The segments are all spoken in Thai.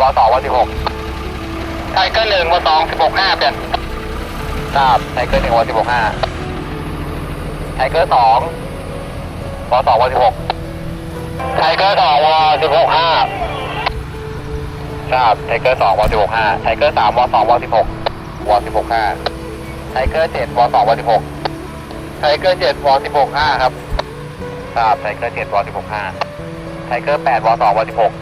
วสองวสิบหกไทเกอร์หนึ่งวสองสิบหกห้าเปลี่ยนทราบไทเกอร์หนึ่งวสิบหกห้าไทเกอร์สองวสองวสิบหกไทเกอร์สองวสิบหกห้าทราบไทเกอร์สองวสิบหกห้าไทเกอร์สามวสองวสิบหกวสิบหกห้าไทเกอร์เจ็ดวสองวสิบหกไทเกอร์เจ็ดวสิบหกห้าครับทราบไทเกอร์เจ็ดวสิบหกห้าไทเกอร์แปดวสองวสิบหก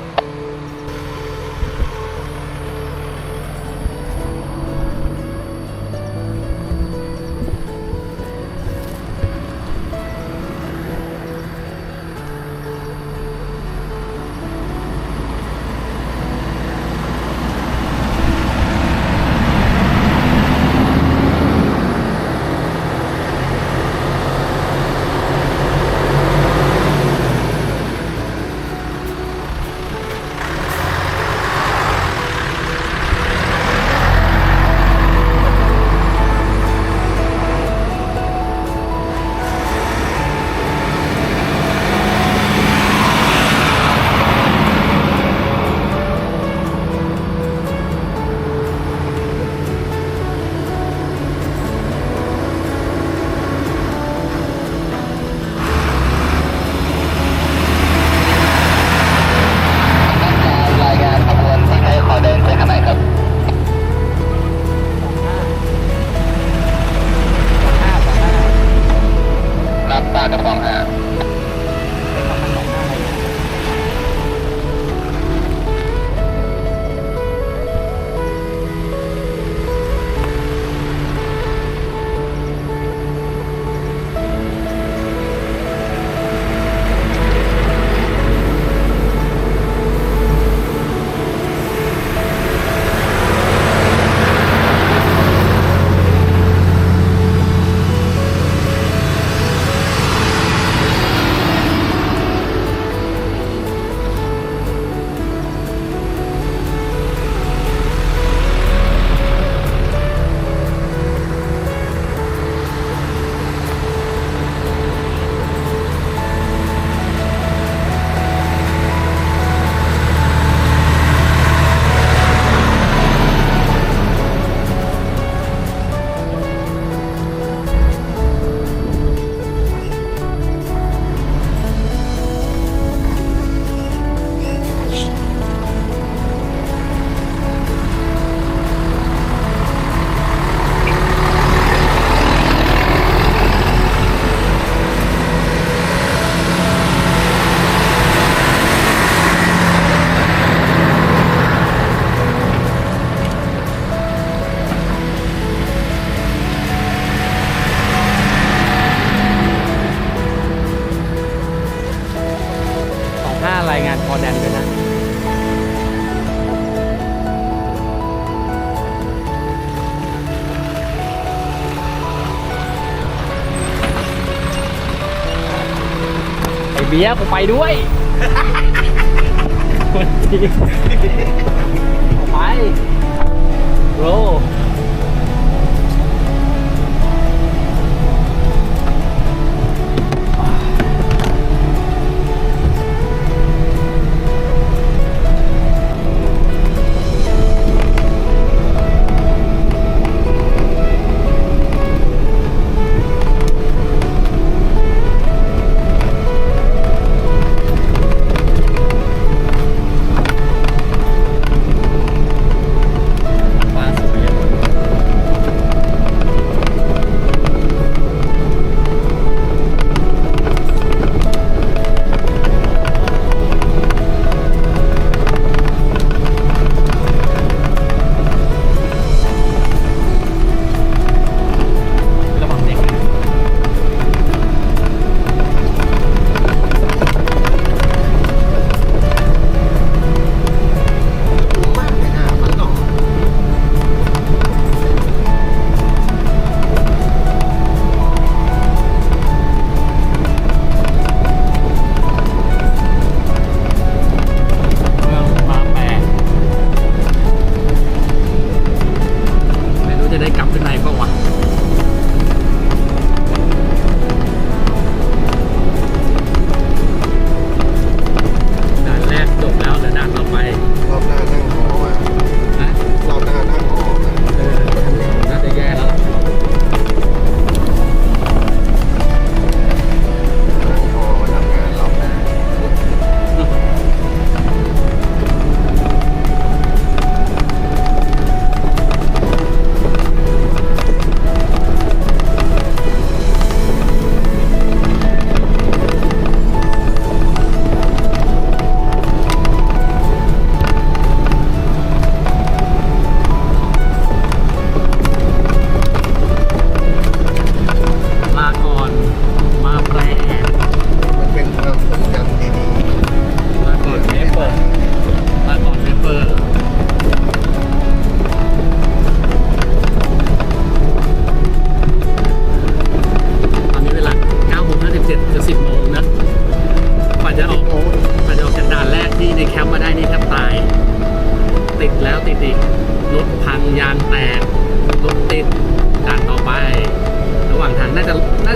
ไอเบียกูไปด้วยไปโร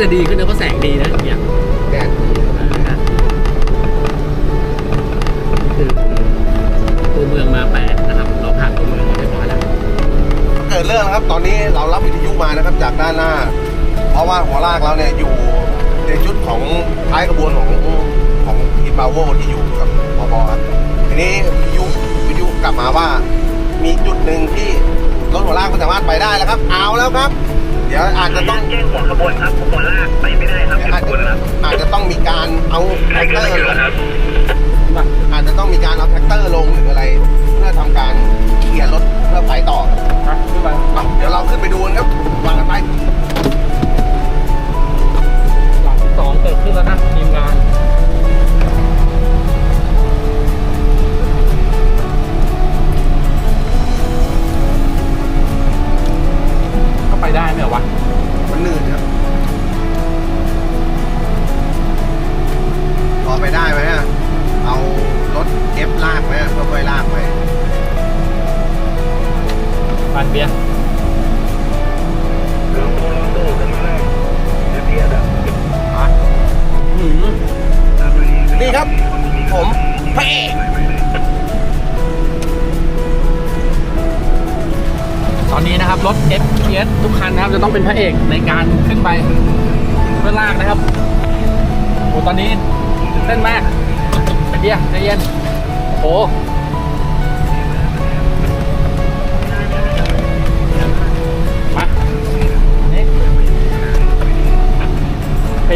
จะน่าจะดีขึ้นนะเพราะแสงดีนะอย่างแดดคือตัวเมืองมาแปดนะครับ เราผ่านตัวเมืองมาเรียบร้อยแล้วเกิดเรื่องแล้วครับตอนนี้เรารับวิทยุมานะครับจากด้านหน้า เพราะว่าหัวลากเราเนี่ยอยู่ในชุดของท้ายกระบวนของของทีมบาโวที่อยู่กับพบครับทีนี้วิทยุวิทยุกลับมาว่า มีจุดหนึ่งที่รถหัวลากไม่สามารถไปได้แล้วครับ เอาแล้วครับเดี๋ยวอาจจะต้องแจ้งหัวขบวนครับหัวลากไปไม่ได้ครับอาจขบจะวนครับอาจจะต้องมีการเอาแท็กเตอร์ลงครับอาจจะต้องมีการเอาแท็กเตอร์ลงหรืออะไร เพื่อทำการเคลียร์รถเพื่อไปต่อขึ้นไปอะเดี๋ยวเราขึ้นไปดูกันครับวางกันไปหลังที่สองเกิดขึ้นแล้วนะทีมงาน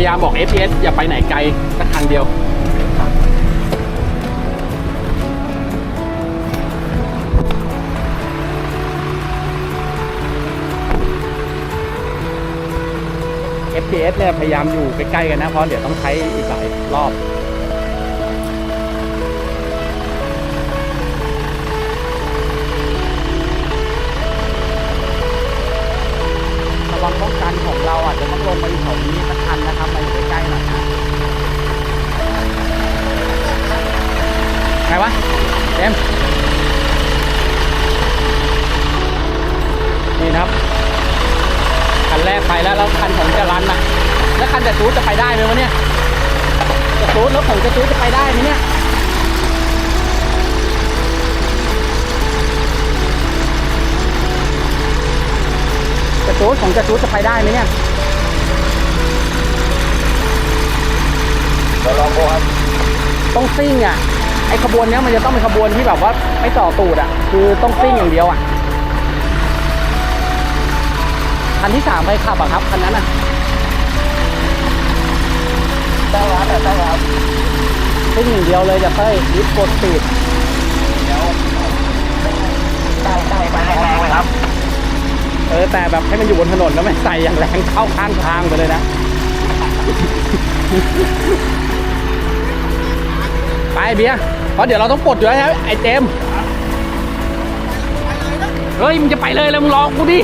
ายามบอก FPS อย่าไปไหนไกลสักคันเดียว FPS เนี่ยพยายามอยู่ใกล้ๆกันนะเพราะเดี๋ยวต้องใช้อีกหลายรอบ ต้องลงมาอยู่แถวนี้สักคันนะครับมาอยู่ใกล้ๆหน่อยนะใครวะเต็มนี่นะครับคันแรกไปแล้วแล้วคันของจะรันนะแล้วคันจะจูดจะไปได้ไหมวะเนี่ยจะจูดรถของจะจูดจะไปได้ไหมเนี่ยจะจูดของจะจูดจะไปได้ไหมเนี่ย ดี๋ยวลองดูครับต้องซิ่งอะไอขบวนเนี้ยมันจะต้องเป็นขบวนที่แบบว่าไม่ต่อตูดอะ คือต้องซิ่งอย่างเดียวอะคันที่สามไปขับอะครับคันนั้นอะได้แล้วแต่ได้แล้วซิ่งอย่างเดียวเลยจะเต้ยยิบกดตีดได้ได้ไปแรงๆเลยครับ เออแต่แบบให้มันอยู่บนถนนแล้วไม่ใส่อย่างแรงเข้าข้างทางไปเลยนะ ไปเบียร์เพราะเดี๋ยวเราต้องปลดอยู่แล้วใช่ไหมไอ้เจมส์เฮ้ยมึงจะไปเลยแล้วมึงรอกูดิ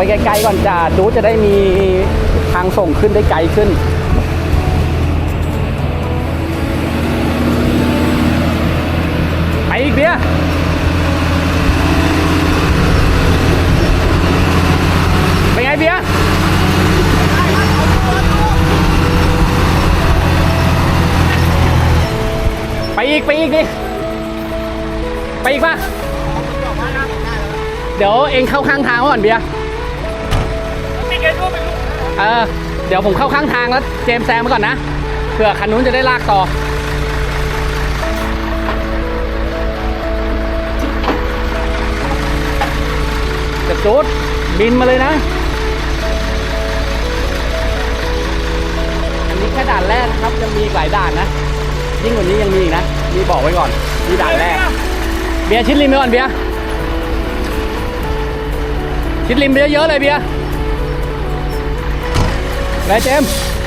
ไปไกลๆก่อนจ้าดูจะได้มีทางส่งขึ้นได้ไกลขึ้นไปอีกเบียร์เป็นไงเบียไปอีก ไปอีกดิไปอีกป่ะเดี๋ยวเองเข้าข้างทางก่อนเบียร์ เออเดี๋ยวผมเข้าข้างทางแล้วเจมแซงมาก่อนนะเผื่อคันนู้นจะได้ลากต่อจะจูดบินมาเลยนะ อันนี้แค่ด่านแรกนะครับยังมีหลายด่านนะ ยิ่งกว่านี้ยังมีอีกนะนี่บอกไว้ก่อนนี่ด่านแรก เบียร์ชิดริมไปก่อนเบียร์ชิดริมไปเยอะๆเลยเบียร์ ไร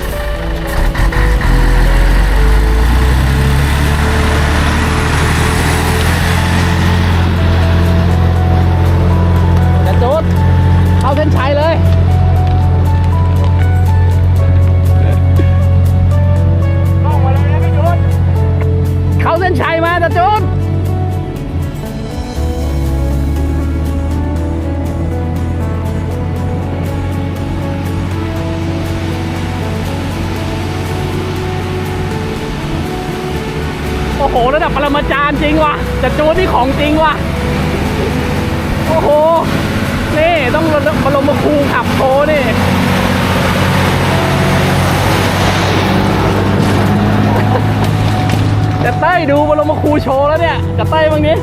โอ้โหระดับปรมาจารย์จริงว่ะจะจูดนี่ของจริงว่ะ โอ้โห นี่ต้องบรมครูขับโชว์นี่จะเต้ยดูบรมครูโชว์แล้วเนี่ยจะเต้ยบางนี้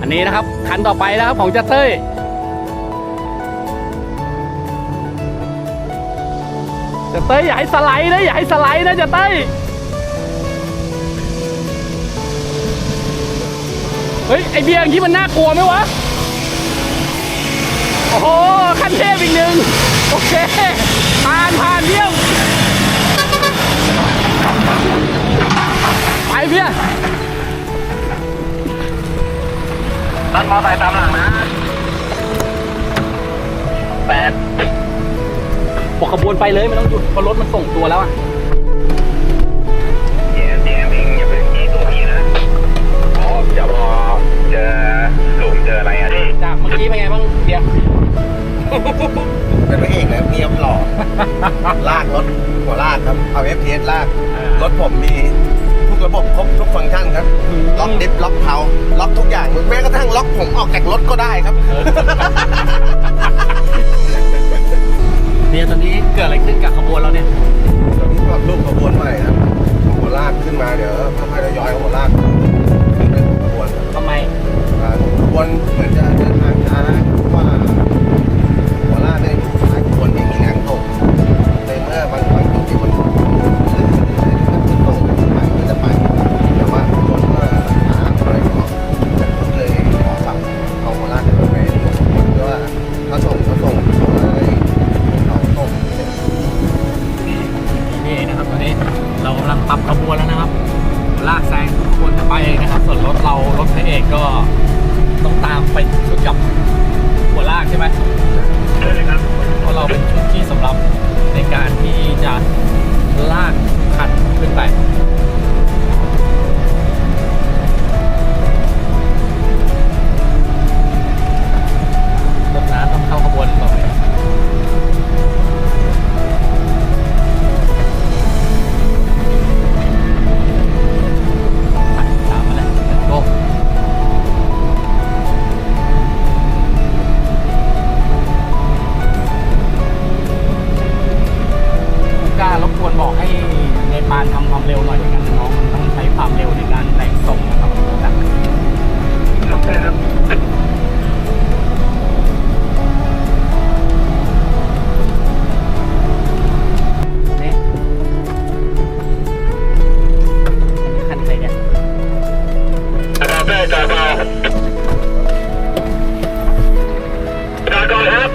อันนี้นะครับคันต่อไปนะครับของจะเต้ย จะเต้ยอย่าให้สไลด์นะอย่าให้สไลด์นะจะเต้ยเฮ้ยไอเบียร์อย่างนี้มันน่ากลัวไหมวะโอ้โหขั้นเทพอีกหนึ่งโอเคผ่านผ่านเยี่ยมไปเบียร์นั่นมอไซค์ตามหลังนะแปด บอกขบวนไปเลยไม่ต้องหยุดเพราะรถมันส่งตัวแล้วอะเจมเจมเองอย่าไปยี่ตัวพี่นะอ๋อเดี๋ยวพอเจอหลุมเจออะไรอะที่จากเมื่อกี้เป็นไงบ้างเบียร์เป็นพระเอกนะเนียบหล่อลากรถหัวลากครับเอาเอฟเสลากรถผมมีทุกระบบครบทุกฟังก์ชันครับล็อกดิฟล็อกเพาล็อกทุกอย่างแม้กระทั่งล็อกผมออกจากรถก็ได้ครับ จอดได้จอดเบาจอดก่อนครับ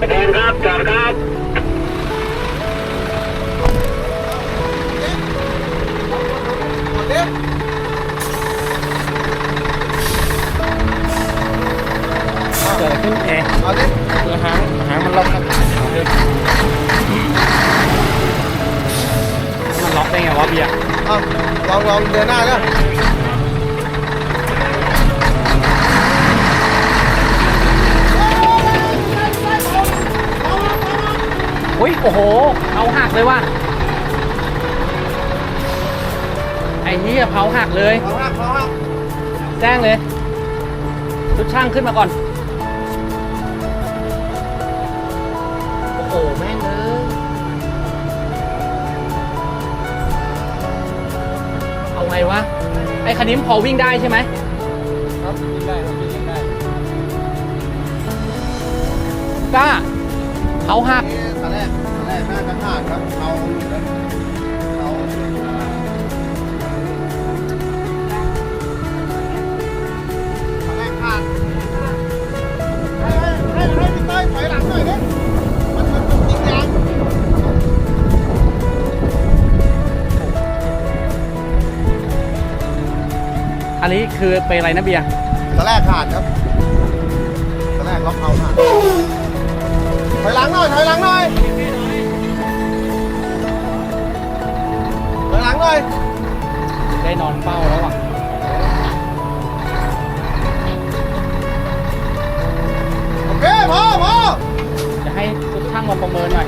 จอดครับจอดครับเกิดอะไรขึ้นเอเอาดิเรือหางหางมันล็อกกันมันล็อกได้ไงวะเบียร์เอาลองลองเดินหน้าแล้ว อุ้ยโอ้โห เอาหักเลยว่ะ ไอ้เหี้ยเผาหักเลยเอาหักเอาหักแจ้งเลยชุดช่างขึ้นมาก่อน โอ้โห แม่งเลยเอาไงวะ ไอ้คันนี้มันพอวิ่งได้ใช่ไหม ครับวิ่งได้ครับวิ่งได้กล้าเขาหักนี่ แรกแรกน่าจะขาดครับเขาเขาแรกขาดให้ให้ให้ตัวถอยหลังหน่ยดิมันมันมันติดยางอันนี้คือไปอะไรนะเบียร์ตอแรกขาดครับตอแรกล็อกเอาขาด ถอยหลังหน่อยถอยหลังหน่อยถอยหลังหน่อยได้นอนเฝ้าแล้วอะโอเคพอพอจะให้ทุกช่างมาประเมินหน่อย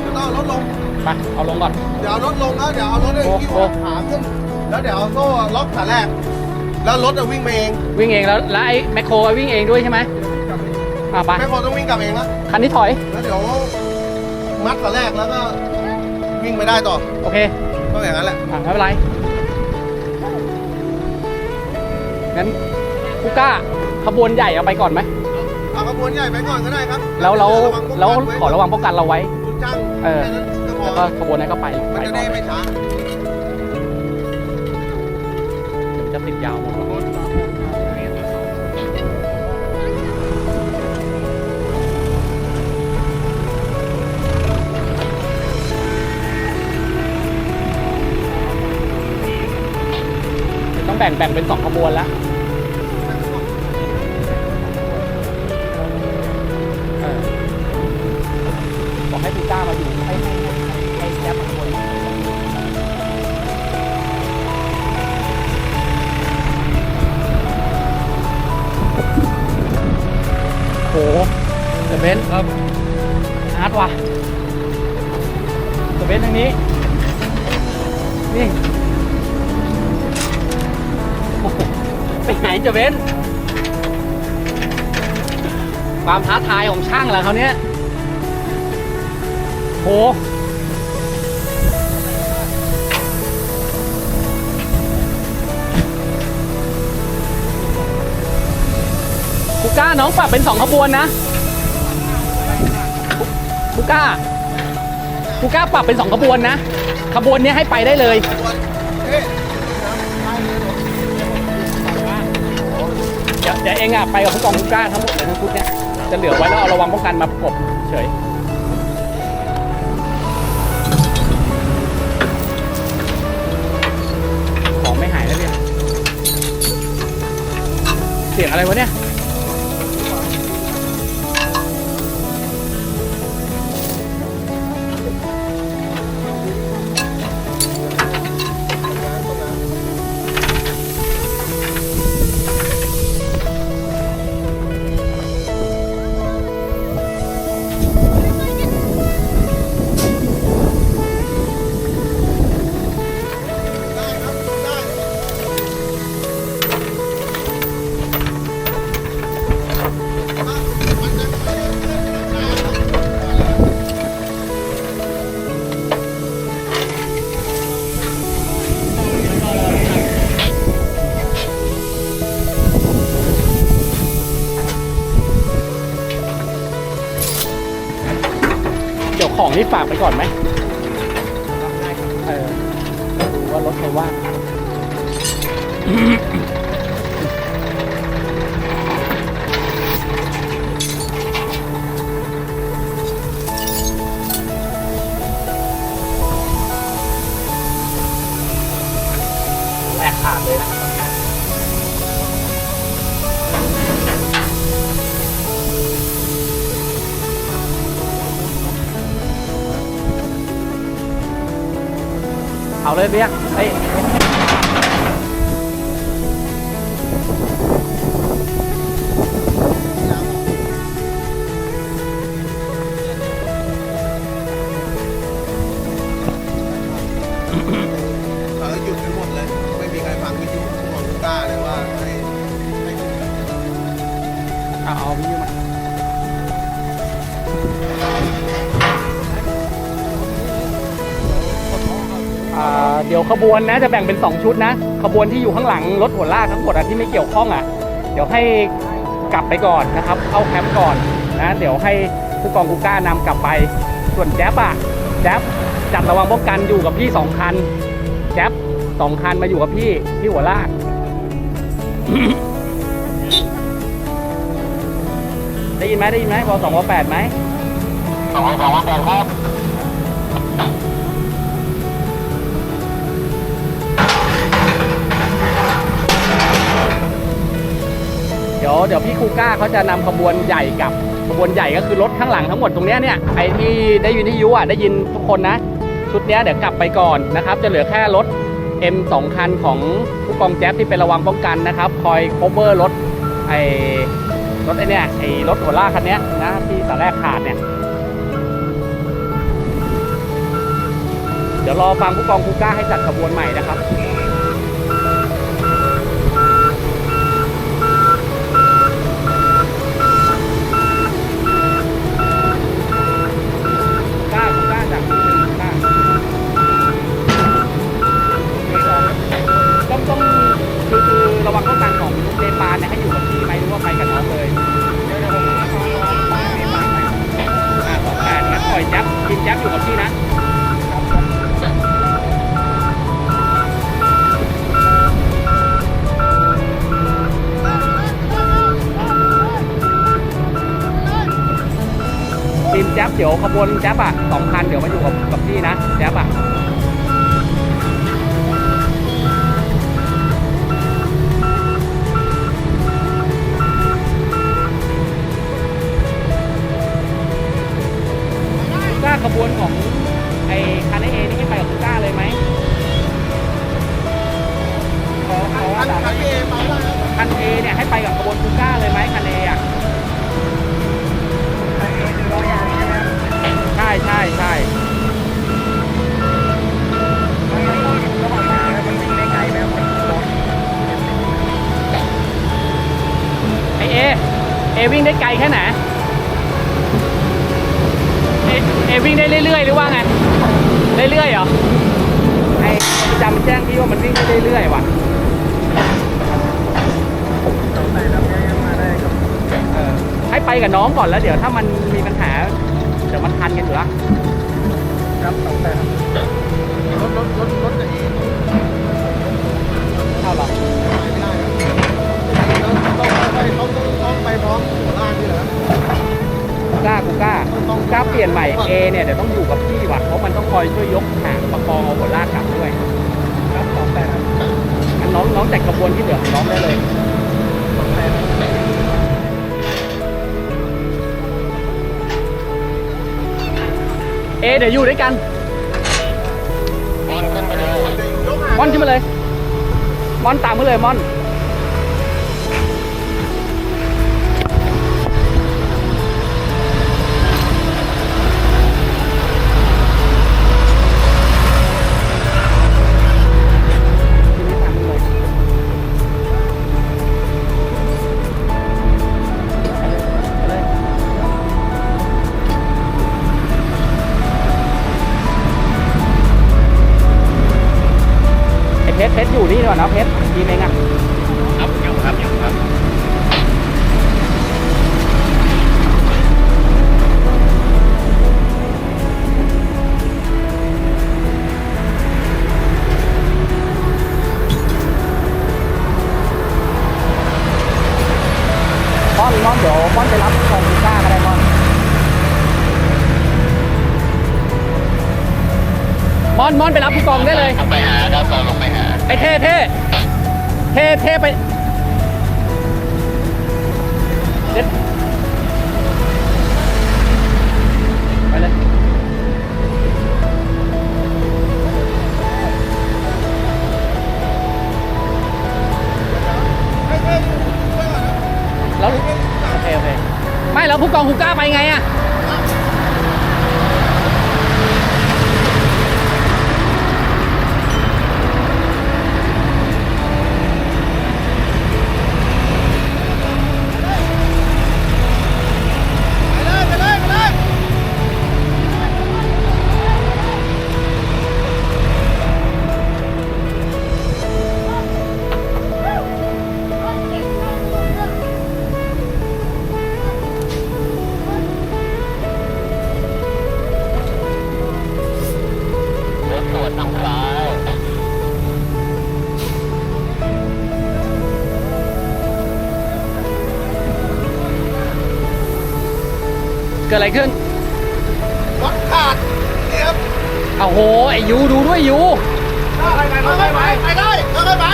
เดี๋ยวต้องเอารถลงไปเอาลงก่อน เดี๋ยวเอารถลงแล้วเดี๋ยวเอารถไอ้โอ้ที่โหว่าขาขึ้นแล้วเดี๋ยวเอาโซ่ล็อกขาแรก แล้วรถจะวิ่งไปเองวิ่งเองแล้วแล้วไอ้แมคโครวิ่งเองด้วยใช่ไหมอ่าไปไม่พอต้องวิ่งกลับเองนะคันนี้ถอย แล้วเดี๋ยวมัดขาแรกแล้วก็วิ่งไม่ได้ต่อโอเคต้องอย่างนั้นแหละอะไม่เป็นไรงั้นกูกล้าขบวนใหญ่เอาไปก่อนไหมเอาขบวนใหญ่ไปก่อนก็ได้ครับแล้วเราระงป้งแล้วกันไขอระวังป้องกันเราไว้ทุกช่างเออแค่นั้นก็พอแล้วก็ขบวนนั้นก็ไปมันไปจะก่อได้น ไม่ช้า ติดยาวหมดแล้วต้องแบ่งแบ่งเป็นสองขบวนแล้ว ความท้าทายของช่างแล้วเขาเนี้ยโหกูก้าน้องปรับเป็นสองขบวนนะกูก้ากูก้าปรับเป็นสองขบวนนะ ขบวนนี้ให้ไปได้เลยเดี๋ยวเดี๋ยวเองอะไปกับผู้กองผู้กล้าทั้งหมดเลยทั้งชุดเนี้ย จะเหลือไว้แล้วเอาระวังป้องกันมาประกบเฉยของไม่หายแล้วเนี่ยเสียงอะไรวะเนี่ย ฝากไปก่อนไหมเออดูว่ารถใครว่างแหลกขาดเลยนะ เอาเลยเบี้ยเอ้ยเอ บวนนะจะแบ่งเป็น 2 ชุดนะ ขบวนที่อยู่ข้างหลังรถหัวลากทั้งหมดอะที่ไม่เกี่ยวข้องอะ เดี๋ยวให้กลับไปก่อนนะครับ เข้าแคมป์ก่อนนะเดี๋ยวให้ผู้กองกูก้านำกลับไป ส่วนแจ๊บอะแจ๊บจัดระวังป้องกันอยู่กับพี่สองคันแจ๊บสองคันมาอยู่กับพี่ที่หัวลากได้ยินไหมได้ยินไหมวสองวแปดไหมสองสองวันแปดครับ เดี๋ยวพี่คูก้าเขาจะนำขบวนใหญ่กับขบวนใหญ่ก็คือรถข้างหลังทั้งหมดตรงนี้เนี่ยไอที่ได้ยินที่ยุอะได้ยินทุกคนนะ ชุดเนี้ยเดี๋ยวกลับไปก่อนนะครับ จะเหลือแค่รถ M 2คันของผู้กองแจ๊บที่เป็นระวังป้องกันนะครับ คอยโคเวอร์รถไอรถไอเนี่ยไอรถโอล่าคันนี้นะที่ตอนแรกขาดเนี่ยเดี๋ยวรอฟังผู้กองคูก้าให้จัดขบวนใหม่นะครับ กล้ากล้าจากที่หนึ่งกล้าต้องต้องคือคือระวังต้องการของเนปาลเนี่ยให้อยู่กับพี่ไหมหรือว่าไปกับน้องเลยเดี๋ยวเดี๋ยวผมขอรอเนปาลไปอ่าสองแปดงั้นป ล่อยแจ๊บกินแจ๊บอยู่กับพี่นะทีมแจ๊บเดี๋ยวขบวนแจ๊บอะสองคันเดี๋ยวมาอยู่กับกับพี่นะแจ๊บอะ วิ่งได้ไกลแค่ไหนเอเอวิ่งได้เรื่อยๆ หรือว่าไง เรื่อยๆเหรอ ไอประจำแจ้งพี่ว่ามันวิ่งได้เรื่อยๆว่ะเออให้ไปกับน้องก่อนแล้วเดี๋ยวถ้ามันมีปัญหา เดี๋ยวมันทันกันอยู่ละครับสองแปดรถรถรถรถ ต้องไปพร้อมหัวล่างนี่แหละกูกล้ากูกล้ากูกล้าเปลี่ยนใหม่ A เนี่ยเดี๋ยวต้องอยู่กับพี่ว่ะเพราะมันต้องคอยช่วยยกหางประคองเอาหัวลากกลับด้วยครับสองแปดครับงั้นน้องน้องจัดกระบวนที่เหลือของน้องได้เลยสองแปดเอเดี๋ยวอยู่ด้วยกันบอลขึ้นไปเลยมอนขึ้นมาเลยมอนตามมาเลยมอน กองฮูก้าไปไงอะ ดอะไรขึ้น รถขาดเนี่ยครับโอ้โห ไอ้ยูดูด้วยยูไปไปไปไปไปได้ไปไปไป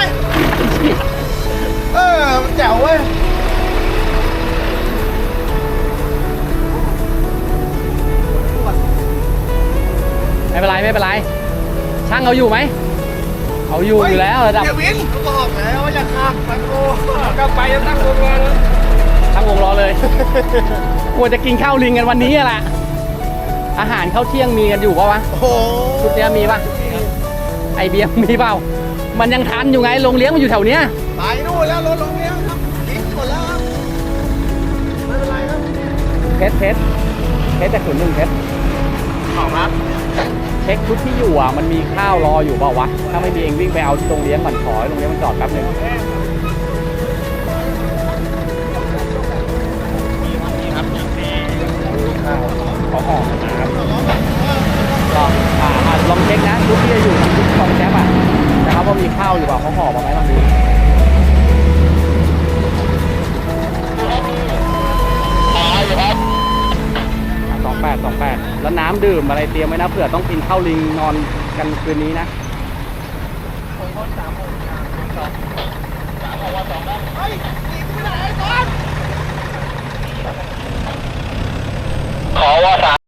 เออมันแจ๋วเว้ยไม่เป็นไรไม่เป็นไร ช่างเขาอยู่ไหมเขาอยู่อยู่แล้วระดับเดวินเขาบอกแล้วว่าอย่าข้ามไงโอ้กลับไปจะตั้งโงรอเลยตั้งวงรอเลย กลัวจะกินข้าวลิงกันวันนี้อะแหละอาหารข้าวเที่ยงมีกันอยู่ปะวะโหชุดเนี้ยมีปะไอเบียร์มีเปล่า มันยังทันอยู่ไงโรงเลี้ยงมันอยู่แถวเนี้ยไปนู่นแล้วรถลงเนี้ยครับทิ้งหมดแล้วครับไม่เป็นไรครับเพชรเพชรเพชรจากศูนย์หนึ่งเพชรขอบครับเช็คชุดที่อยู่อะมันมีข้าวรออยู่เปล่าวะถ้าไม่มีเองวิ่งไปเอาที่โรงเลี้ยงก่อนขอให้โรงเลี้ยงมันจอดแป๊บหนึง ขออกนะครับลองอ่าลองเช็คนะลูกที่จะอยู่ที่ชุดกองแก๊ปอะนะครับว่ามีข้าวอยู่เปล่าเขาห่อมาไหมลองดูสองแปดสองแปดแล้วน้ำดื่มอะไรเตรียมไว้นะเผื่อต้องกินข้าวลิงนอนกันคืนนี้นะ ขอวอสาม